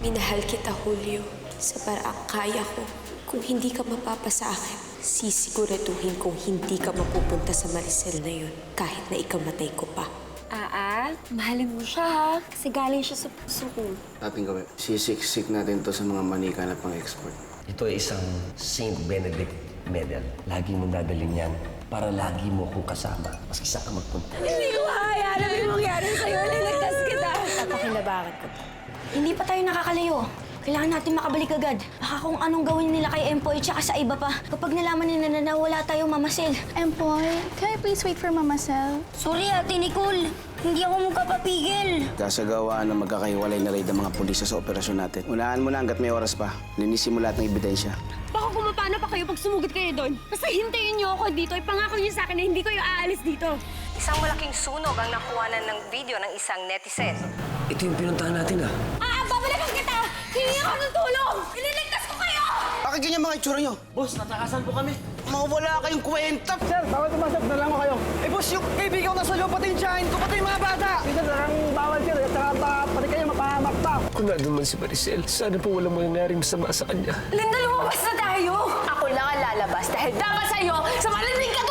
Minahal kita, Julio, sa paraang kaya ko. Kung hindi ka mapapa sa akin, sisiguraduhin kong hindi ka mapupunta sa Maricel na yun kahit na ikamatay ko pa. Ah, mahalin mo siya ha. Kasi galing siya sa puso ko. Ating gawin, sisiksik natin to sa mga manika na pang-export. Ito ay isang Saint Benedict medal. Lagi mo dadalhin yan para lagi mo akong kasama. Maski saan ka magpunta. Hindi ko kaya na may mangyari sa'yo. Linagtas kita. Papakinabangan ko. Hindi pa tayo nakakalayo. Kailangan natin makabalik agad. Baka kung anong gawin nila kay Empoy tsaka sa iba pa. Kapag nalaman nila na nawala tayo, mamasil. Empoy, can I please wait for Mama Sel? Sorry, Ate Nicole. Hindi ako magkapapigil. Kasagawa na magkakahiwalay na raid ang mga pulis sa operasyon natin. Unahan mo na hanggat may oras pa. Linisin mo lahat ng ebidensya. Baka kumapana pa kayo pag sumugod kayo doon. Basta hintayin niyo ako dito. Ipangako niyo sa akin na hindi kayo aalis dito. Isang malaking sunog ang nakuhanan ng video ng isang netizen. Ito yung pinuntahan natin ah. Hindi ako ng tulong! Iniligtas ko kayo! Bakit ganyan mga itsura nyo? Boss, natakasan po kami. Mawala kayong kwenta! Sir, bawal tumasok. Dala mo kayo. Eh, boss, yung kaibigan ko nasa loob, pati yung tiyahin ko, pati yung mga bata. Sir, parang bawal sir. At saka pa, pati kayo mapahamak pa. Kung na naman si Maricel, sana po walang mangyaring masama sa kanya. Linda, lumabas na tayo! Ako lang ang lalabas dahil dapat sa'yo sa malaking katulad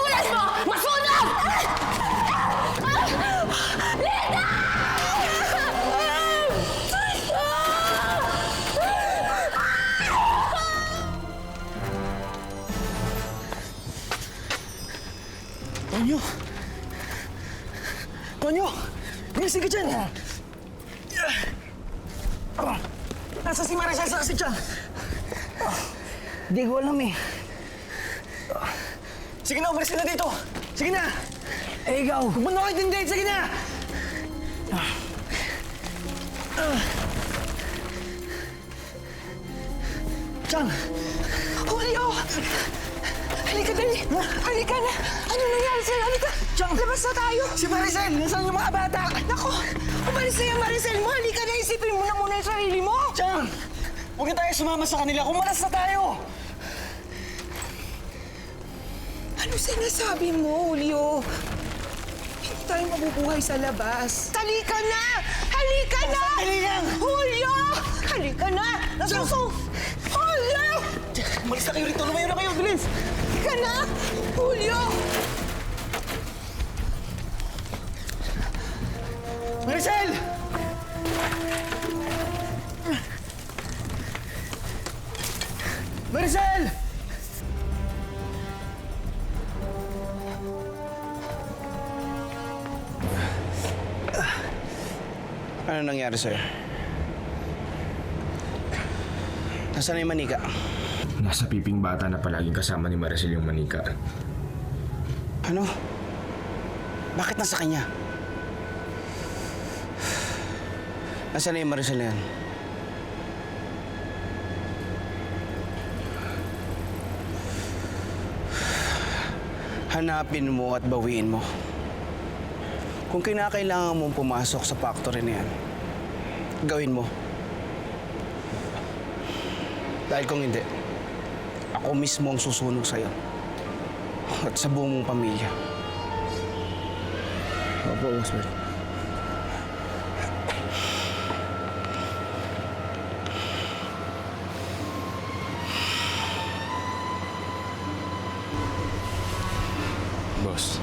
Tonyo! Tonyo! Gising ka dyan! Nasa si Maricel sa kasi dyan? Hindi ko alam eh. Sige na, umalis ka na dito! Sige na! Eh, ikaw! Huwag mo na kayo din Sige na! Chang! Julio! Halika dali! Halika na! Ano nangyari sa'yo? Halika! Chang! Labas na tayo! Si Maricel! Nasaan yung mga bata? Nako! Umalis na yung Maricel mo! Halika na! Isipin mo na muna yung sarili mo! Chang! Huwag na tayo sumama sa kanila! Kumalas na tayo! Ano sinasabi mo, Julio? Hindi tayo mabubuhay sa labas. Halika na! Halika na! Sandali lang! Julio! Halika na! Nasuso! Julio! Umalis na kayo rito! Lumayo na kayo! Bilis! Halika na! Julio! Maricel! Maricel! Ano nangyari sa'yo? Nasaan na yung manika? Nasa piping bata na palaging kasama ni Maricel yung manika. Ano? Bakit nasa kanya? Nasaan na yung Maricel yan? Hanapin mo at bawiin mo. Kung kinakailangan mong pumasok sa factory na yan, gawin mo. Dahil kung hindi, ako mismo ang susunog sa'yo. At sa buong mong pamilya. Opo, Bert. Boss,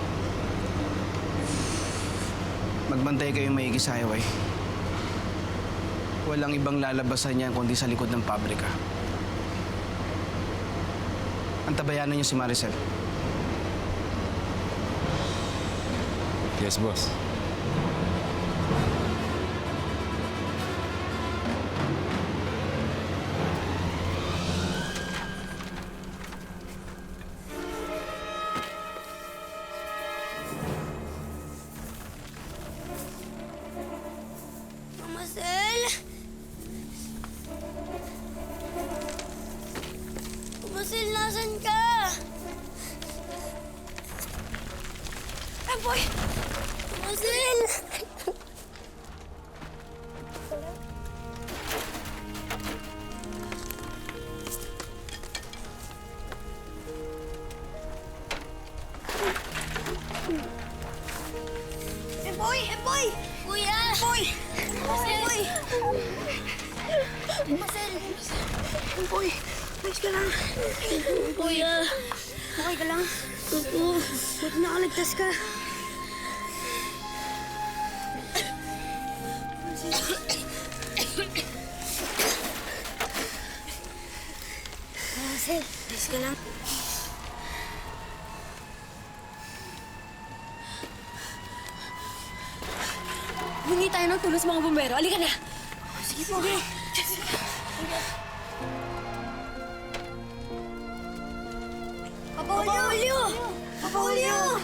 Magbantay kayong maigi sa highway. Walang ibang lalabasan niyan kundi sa likod ng pabrika. Antabayanan niyo si Maricel. yes boss. Empoy! Ayos ka lang. Ah. Okay ka lang? Oo. Buti nakaligtas ka. Marcel, ayos ka lang? Humingi tayo ng tulong sa mga bumbero. Halika na! Sige po, okay. Papa Julio! Papa Julio!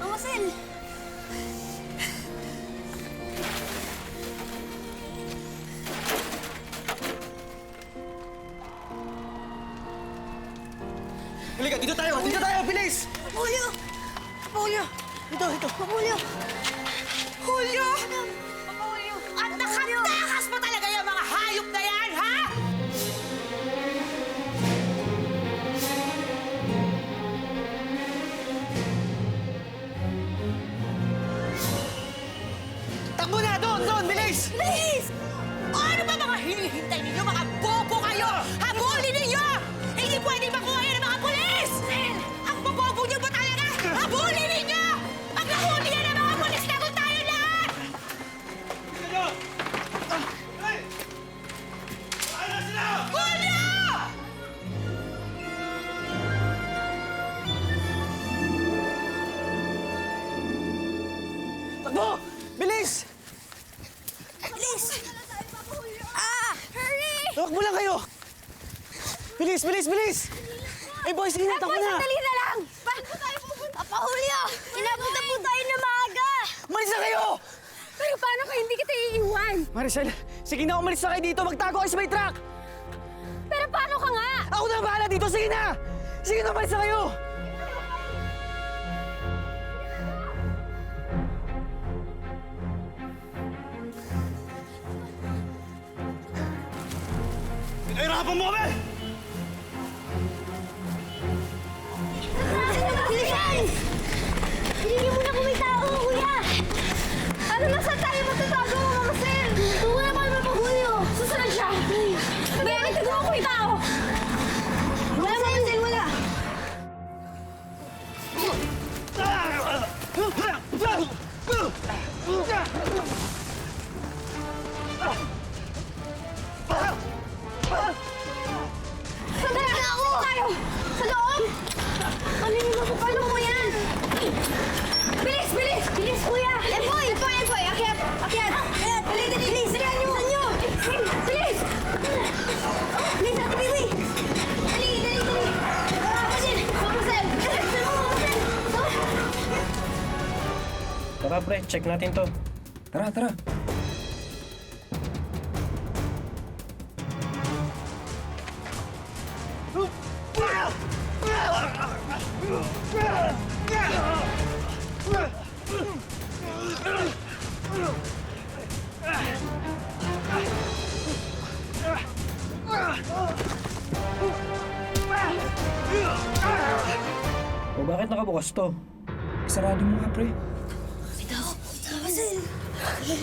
Mama Sel! Halika, dito tayo! Dito tayo! Bilis! Papa Julio! Papa Julio! Ito, ito. Papa Julio! Julio! Papa Julio! Mga hinihintay ninyo? Mga Hurry! Takbo lang kayo! Bilis! Bilis! Bilis! Eh, boys, sige na! Takbo na! Sandali na lang! Paano tayo pupunta? Papa Julio! Inabot na po tayo na maaga! Umalis na kayo! Pero paano kung hindi kita iiwan? Maricel, sige na umalis na kayo dito. Magtago kayo sa may truck. Pero paano ka nga? Ako na bahala dito. Sige na! Sige na, umalis na kayo! Pinahirapan mo kami! Natin to. Tara, tara. O bakit nakabukas to? Sarado mo nga pre. Boss,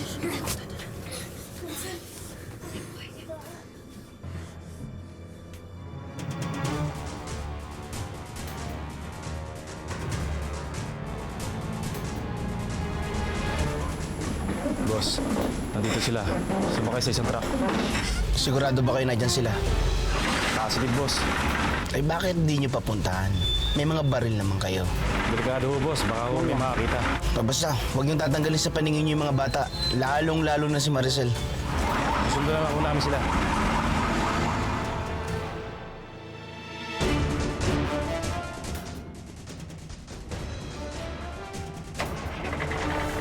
nandito sila. Sumakay sa isang truck. Sigurado ba kayo na dyan sila? Positive, boss. Ay bakit hindi nyo papuntahan? May mga baril naman kayo. Delikado ho, boss. Baka ho may makakita. Ah, Basta, huwag niyong tatanggalin sa paningin niyo yung mga bata. Lalong-lalo na si Maricel. Sundo na lang ho namin sila.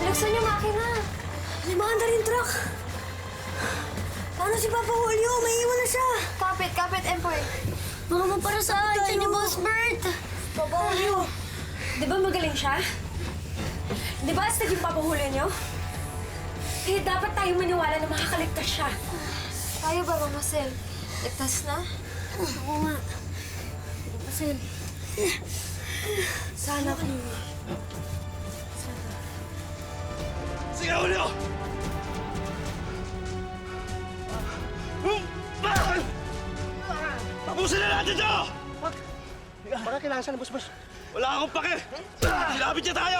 Alaksan yung makina! Limanda rin truck! Paano si Papa Julio? May iwan na siya! Kapit, kapit, Empoy! Baka maparasaan siya ni Boss Bert! Papa Julio! Di ba magaling siya? Di ba astig yung papahulo niyo? Kaya dapat tayo maniwala na makakaligtas siya. Tayo ba, Mama Sel? Ligtas na? Oo nga. Mama Sel. Sana ko naman. Sana. Sige, ulo! Tapusin na natin to! Baka kailangan siya ng bus-bus. Wala akong pake! Sinabit niya tayo!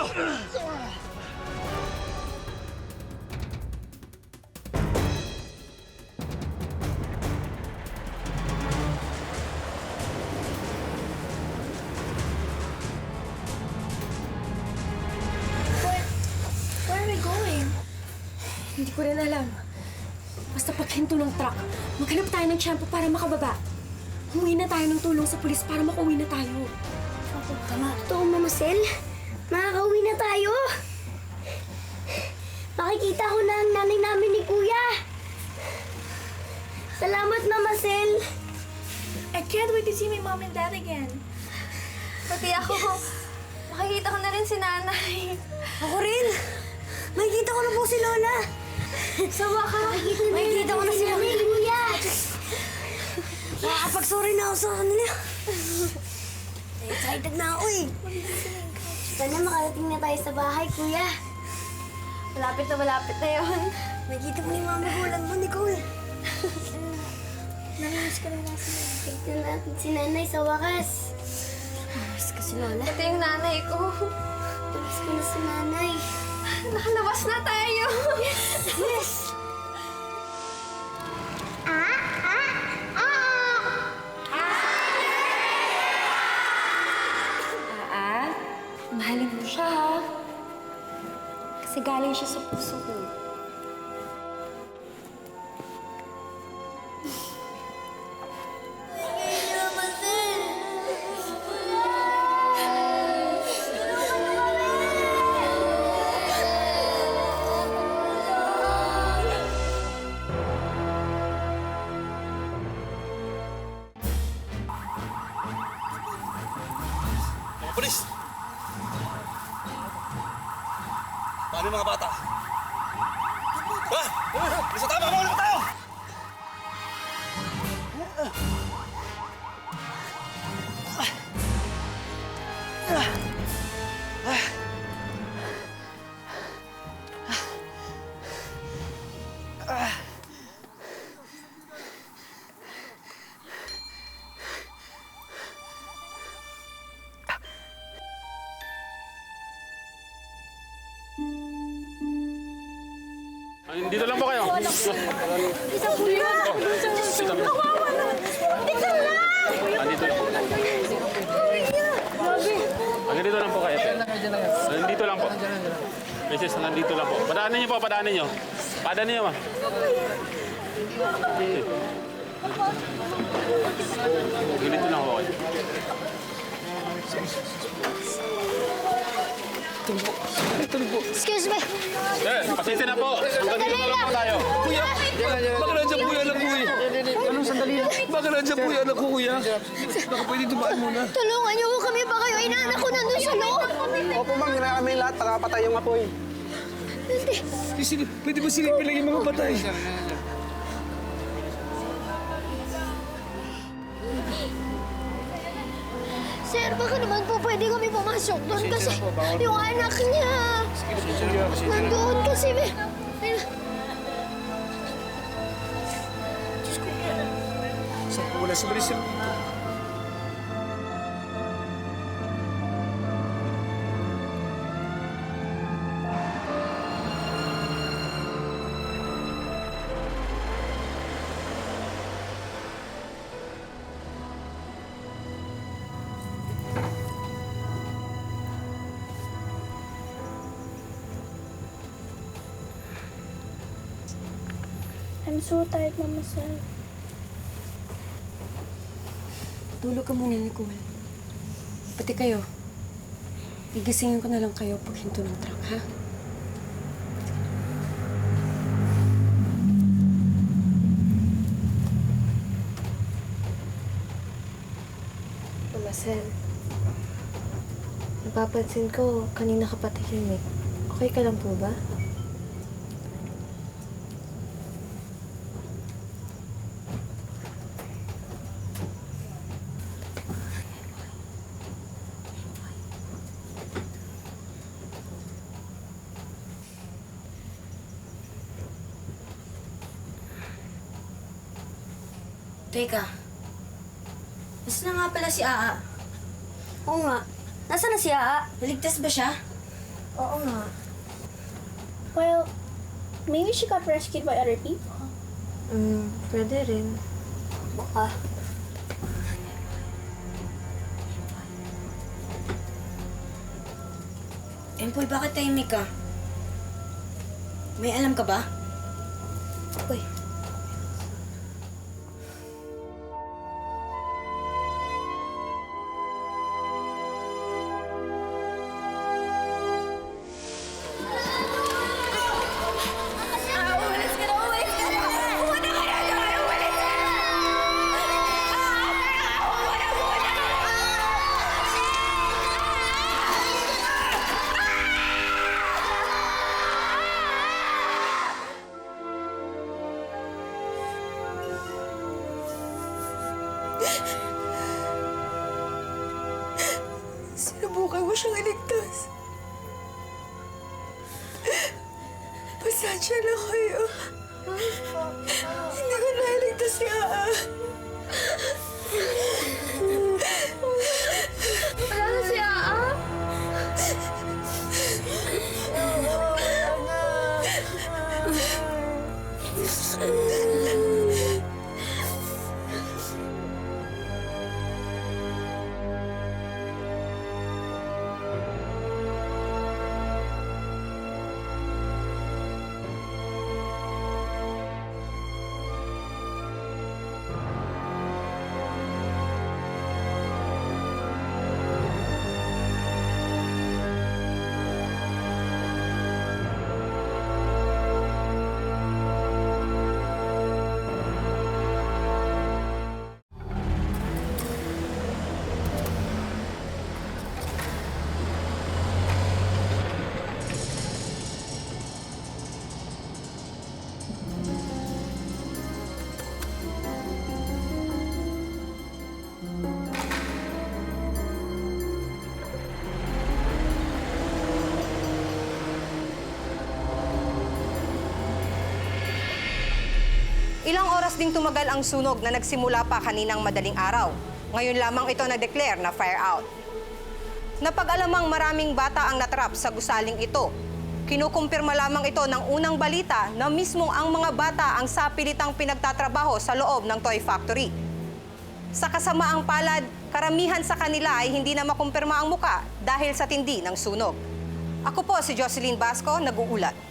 Where are we going? Hindi ko rin alam. Basta paghinto ng truck, maghanap tayo ng shampoo para makababa. Humingi na tayo ng tulong sa pulis para makauwi na tayo. Tama. Totoo, Mama Sel. Makakauwi na tayo. Makikita ko na ang nanay namin ni Kuya. Salamat, Mama Sel. I can't wait to see my mom and dad again. Pati ako, makikita ko na rin si nanay. Ako rin. Makikita ko na po si Lola. Sa wakas, makikita ko na si Mami Kuya. Makakapag-sorry na ako sa kanila. Excited na ako eh. Sana makarating na tayo sa bahay, Kuya. Malapit na malapit na yun. Makikita mo ni Mama Gulang mo, Nicole. Namiss ka na natin. Tignan natin si nanay sa wakas. Namiss ka si Lola. Ito yung nanay ko. Namiss ko na si nanay. Nakalabas na tayo. Yes! Yes! Mahalin mo siya, ha? Kasi galing siya sa puso ko. Dito lang po kayo. Isang kuya! Dito. Kawawa na! Tignan lang! Andito lang po. Hanggang dito lang po kayo. Nandito lang po. Mrs. nandito lang po. Padaanin niyo po, padaanin niyo. Padaanin niyo, ma. Ganito lang po kayo. Excuse me! Eh, pasensya na po. Dito na lang po tayo. Kuya! Baka nandiyan po yung anak ko eh. Anong sandali? Baka nandiyan po yung anak ko, kuya. Baka pwede dumaan muna. Tulungan niyo ko kami ba kayo? Inaanak ko nandun sa loob! Opo, ma'am. Hinahan kami lahat. Nakapatay yung apoy. Silip, pwede ba silipin lang yung mga patay? Sir, baka naman po pwede kami pumasok doon kasi yung anak niya. Nandoon kasi. may- may- Saan po wala si Maricel? So tired, Mama Sel. Tulog ka muna, Nicole. Pati kayo. Gigisingin ko na lang kayo pag hinto ng truck, ha? Mama Sel, napapansin ko, kanina ka patahimik. Okay ka lang po ba? Teka. Nasaan na nga pala si Aa? Oo nga. Nasaan na si Aa? Naligtas ba siya? Oo nga. Well, maybe she got rescued by other people. Hmm, pwede rin. Baka. Empoy, bakit tahimik ka? May alam ka ba? Sinubukan mo siyang iligtas. Pasensya na kayo. Hindi ko nailigtas si Aa. Oras ding tumagal ang sunog na nagsimula pa kaninang madaling araw. Ngayon lamang ito na-declare na fire out. Napag-alamang maraming bata ang natrap sa gusaling ito. Kinukumpirma lamang ito ng unang balita na mismong ang mga bata ang sapilitang pinagtatrabaho sa loob ng toy factory. Sa kasamaang palad, karamihan sa kanila ay hindi na makumpirma ang muka dahil sa tindi ng sunog. Ako po si Jocelyn Basco, nag-uulat.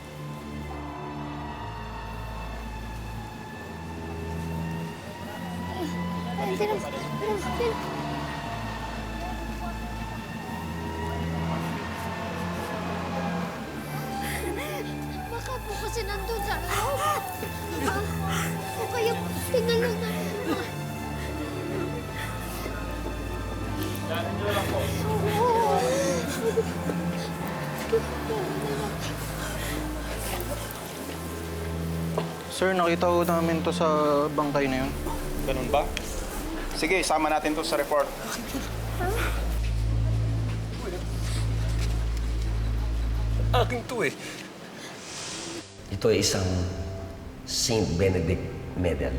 Baka po kasi nandun sa loob. O kaya tingnan lang natin. Sir, nakita ko namin to sa bangkay na yun. Ganun ba? Sige, sama natin to sa report. Aking to eh. Ito ay isang Saint Benedict Medal.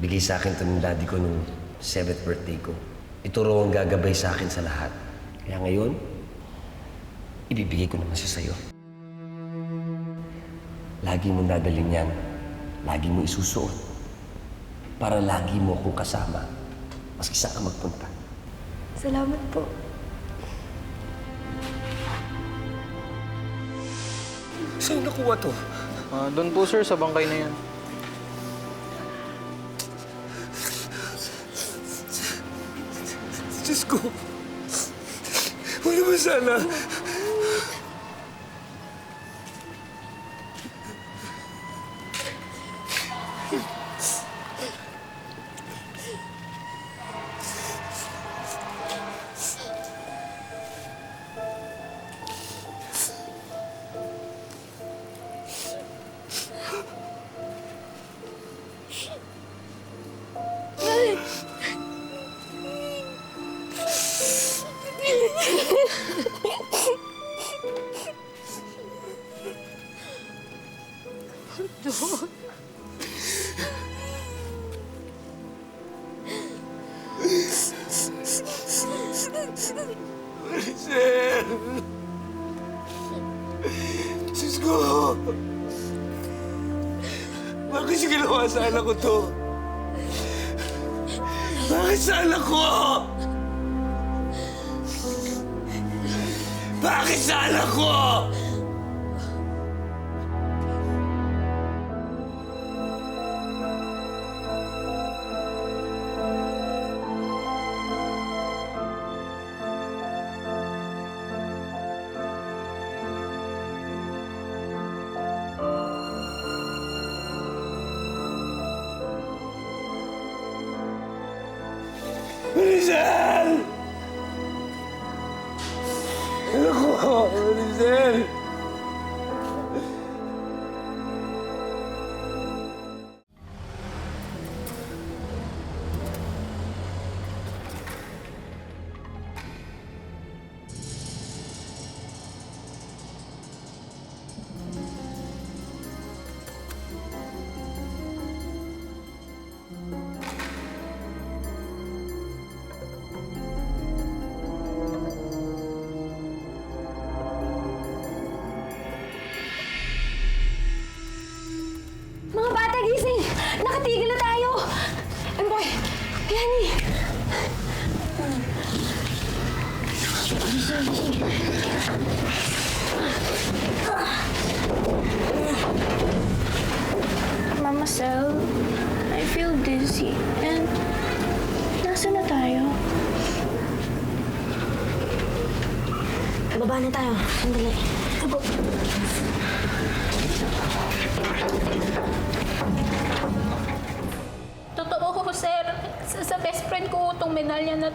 Bigay sa akin ito ng daddy ko nung 7th birthday ko. Ito raw ang gagabay sa akin sa lahat. Kaya ngayon, ibibigay ko naman siya sa'yo. Lagi mo dadalhin yan. Lagi mo isusuot. Para lagi mo akong kasama. Maski saan ka magpunta. Salamat po. Saan nakuha to? Ah, doon po sir, sa bangkay na yun. Diyos ko. Wala ba sana? To? Bakit sa anak ko? Bakit sa anak ko?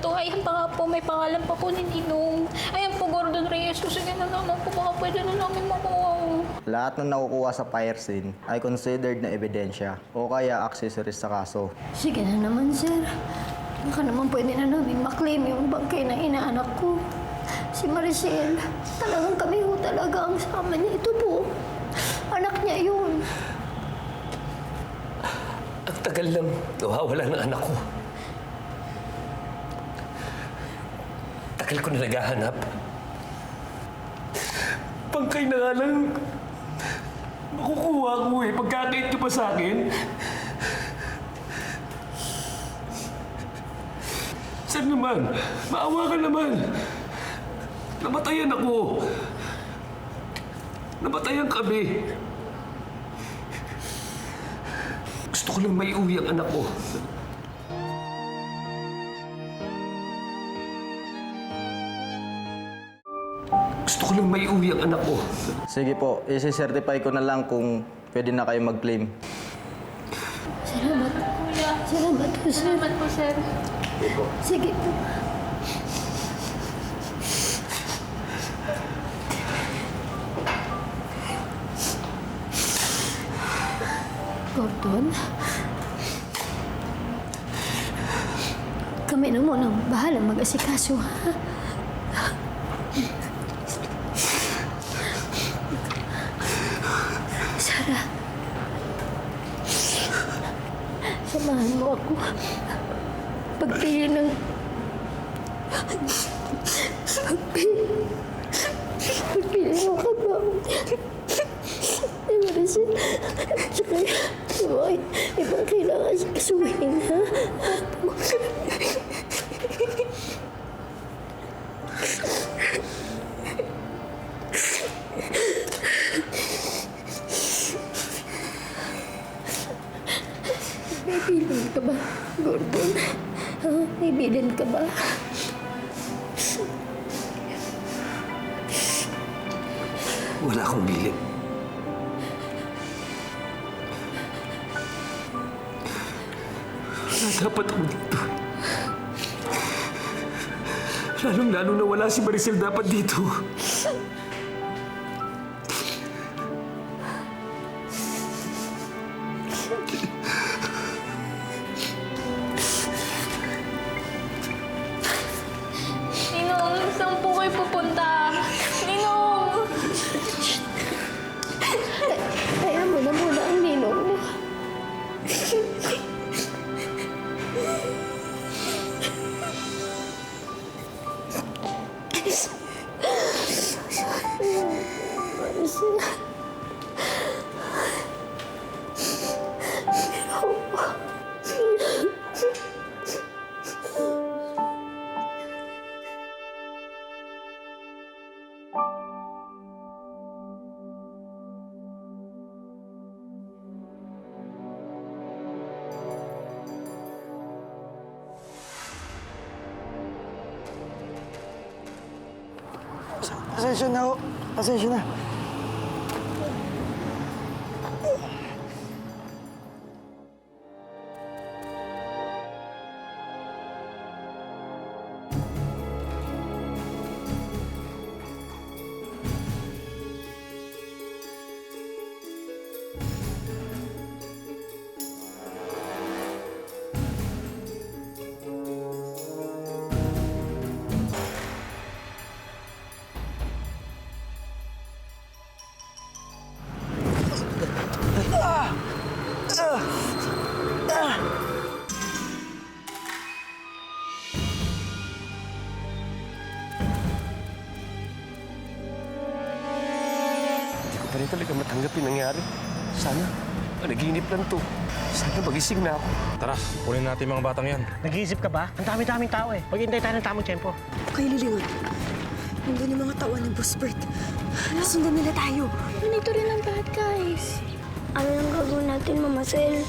To. Ayan pa nga po, may pangalan pa po ni Ninong. Ayan po, Gordon Reyes. So, sige na naman po, baka pwede na namin makuha. Lahat ng nakukuha sa fire scene ay considered na ebidensya o kaya accessories sa kaso. Sige na naman, sir. Baka naman pwede na namin maklaim yung bangkay na inaanak ko. Si Maricel, talagang kami ho talaga ang sama niya. Ito po, anak niya yun. Ang tagal lang nawawala ng anak ko. Tagal ko na naghahanap. Pangkay na nga lang. Makukuha ko eh. Pagkakait niyo pa sa akin. Saan naman? Maawa ka naman. Namatayan ako. Namatayan kami. Gusto ko lang may uwi ang anak ko. Ko lang may uwi ang anak ko. Sige po, isi-certify ko na lang kung pwede na kayo mag-claim. Salamat. Salamat po, sir. Salamat po, sir. Sige po. Gordon? Kami na muna ang bahala mag-asikaso, ha? Sarah. Samahan mo ako. Pagpili ng... Pagpili... Pagpili mo ka ba? Ay, Maricel. Tsaka, boy, ibang kailangan kasuhin, ha? Bilin ka ba? Wala akong bili. Wala dapat ako dito. Lalong-lalo na wala si Maricel dapat dito. Pasensya na ho. Pasensya na. Rin talaga matanggap yung nangyari. Sana, panaginip lang to. Sana magising na ako. Tara, kunin natin mga batang yan. Nag-iisip ka ba? Ang dami-daming tao eh. Maghintay tayo ng tamang tempo. Okay, Lilingon. Nandun yung mga tawan ng Boss Bert. Sundan nila tayo. Ganito rin ang lahat, guys. Ano lang gagawin natin, Mama Sel?